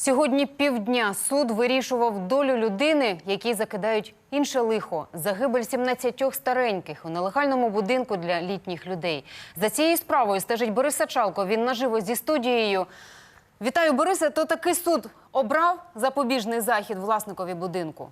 Сьогодні півдня суд вирішував долю людини, якій закидають інше лихо загибель 17 стареньких у нелегальному будинку для літніх людей. За цією справою стежить Борис Сачалко. Він наживо зі студією. Вітаю, Борисе. То такий суд обрав запобіжний захід власникові будинку.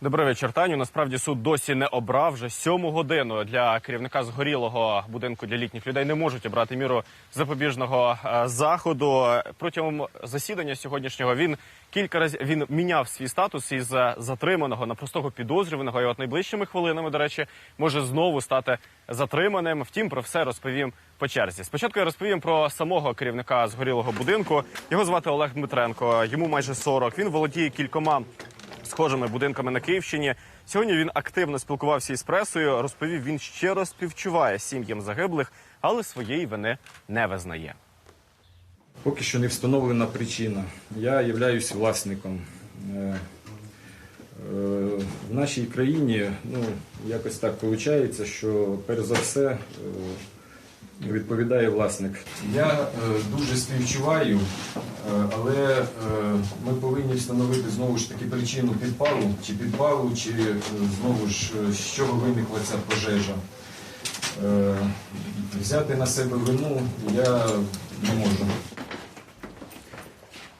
Добрий вечір, Таню. Насправді суд досі не обрав вже сьому годину для керівника згорілого будинку для літніх людей. Не можуть обрати міру запобіжного е, заходу. Протягом засідання сьогоднішнього він кілька разів він міняв свій статус із е, затриманого на простого підозрюваного. І от найближчими хвилинами, до речі, може знову стати затриманим. Втім, про все розповім по черзі. Спочатку я розповім про самого керівника згорілого будинку. Його звати Олег Дмитренко. Йому майже 40. Він володіє кількома схожими будинками на Київщині. Сьогодні він активно спілкувався із пресою. Розповів, він щиро співчуває сім'ям загиблих, але своєї вини не визнає. Поки що не встановлена причина. Я являюсь власником. Е, е, В нашій країні ну, якось так виходить, що перш за все е, відповідає власник. Я е, дуже співчуваю, е, але е, ми повинні встановити знову ж таки причину підпалу, чи підпалу, чи е, знову ж е, з чого виникла ця пожежа. Е, Взяти на себе вину я не можу.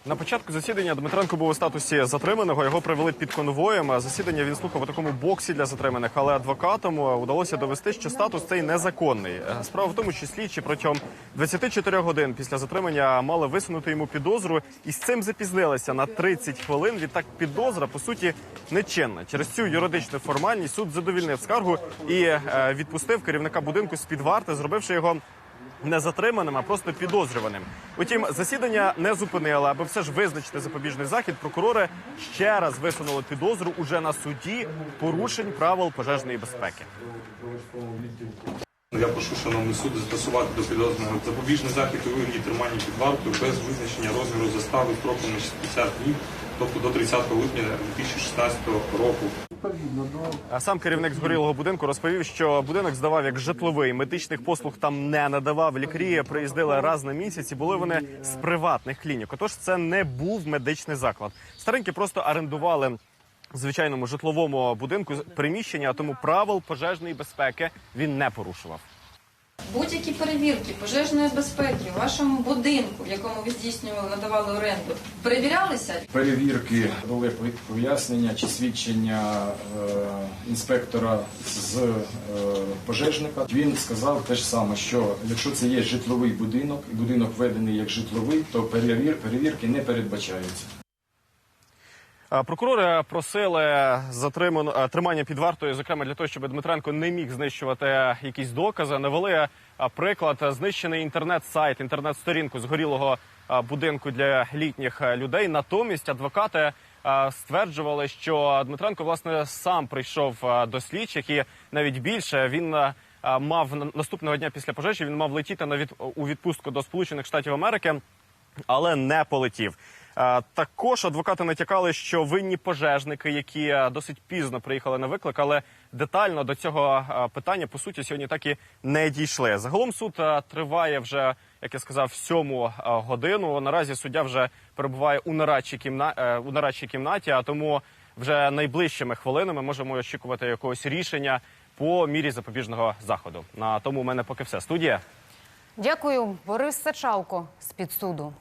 На початку засідання Дмитренко був у статусі затриманого. Його привели під конвоєм. Засідання він слухав у такому боксі для затриманих, але адвокатам удалося довести, що статус цей незаконний. Е, Справа в тому, що слідчі протягом 24 годин після затримання мали висунути йому підозру, і з цим запізнилися на 30 хвилин. Відтак підозра по суті нечинна. Через цю юридичну формальність суд задовільнив скаргу і е, відпустив керівника будинку з під варти, зробивши його не затриманим, а просто підозрюваним. Утім, засідання не зупинили, аби все ж визначити запобіжний захід. Прокурори ще раз висунули підозру уже на суді порушень правил пожежної безпеки. Я прошу шановний суд застосувати до підозрюваного запобіжний захід у вигляді тримання під вартою без визначення розміру застави строком на 60 днів, тобто до 30 липня 2016 року. А сам керівник згорілого будинку розповів, що будинок здавав як житловий. Медичних послуг там не надавав. Лікарі приїздили раз на місяць і були вони з приватних клінік. Отож, це не був медичний заклад. Старенькі просто орендували. В Звичайному житловому будинку приміщення, тому правил пожежної безпеки він не порушував. Будь-які перевірки пожежної безпеки у вашому будинку, в якому ви здійснювали, надавали оренду, перевірялися? Перевірки дали пояснення чи свідчення е, інспектора з е, пожежника. Він сказав те ж саме, що якщо це є житловий будинок, і будинок введений як житловий, то перевір, перевірки не передбачаються. Прокурори просили затримано тримання під вартою, зокрема для того, щоб Дмитренко не міг знищувати якісь докази. Навели приклад знищений інтернет-сайт, інтернет-сторінку згорілого будинку для літніх людей. Натомість адвокати стверджували, що Дмитренко власне сам прийшов до слідчих, і навіть більше він. Мав на- наступного дня після пожежі він мав летіти на від у відпустку до Сполучених Штатів Америки, але не полетів. Е, Також адвокати натякали, що винні пожежники, які е, досить пізно приїхали на виклик, але детально до цього е, питання по суті сьогодні так і не дійшли. Загалом суд триває вже, як я сказав, сьому годину. Наразі суддя вже перебуває у нарадчій кімна... у нарадчій кімнаті, а тому вже найближчими хвилинами можемо очікувати якогось рішення по мірі запобіжного заходу. На тому у мене поки все. Студія. Дякую, Борис Сачалко з під суду.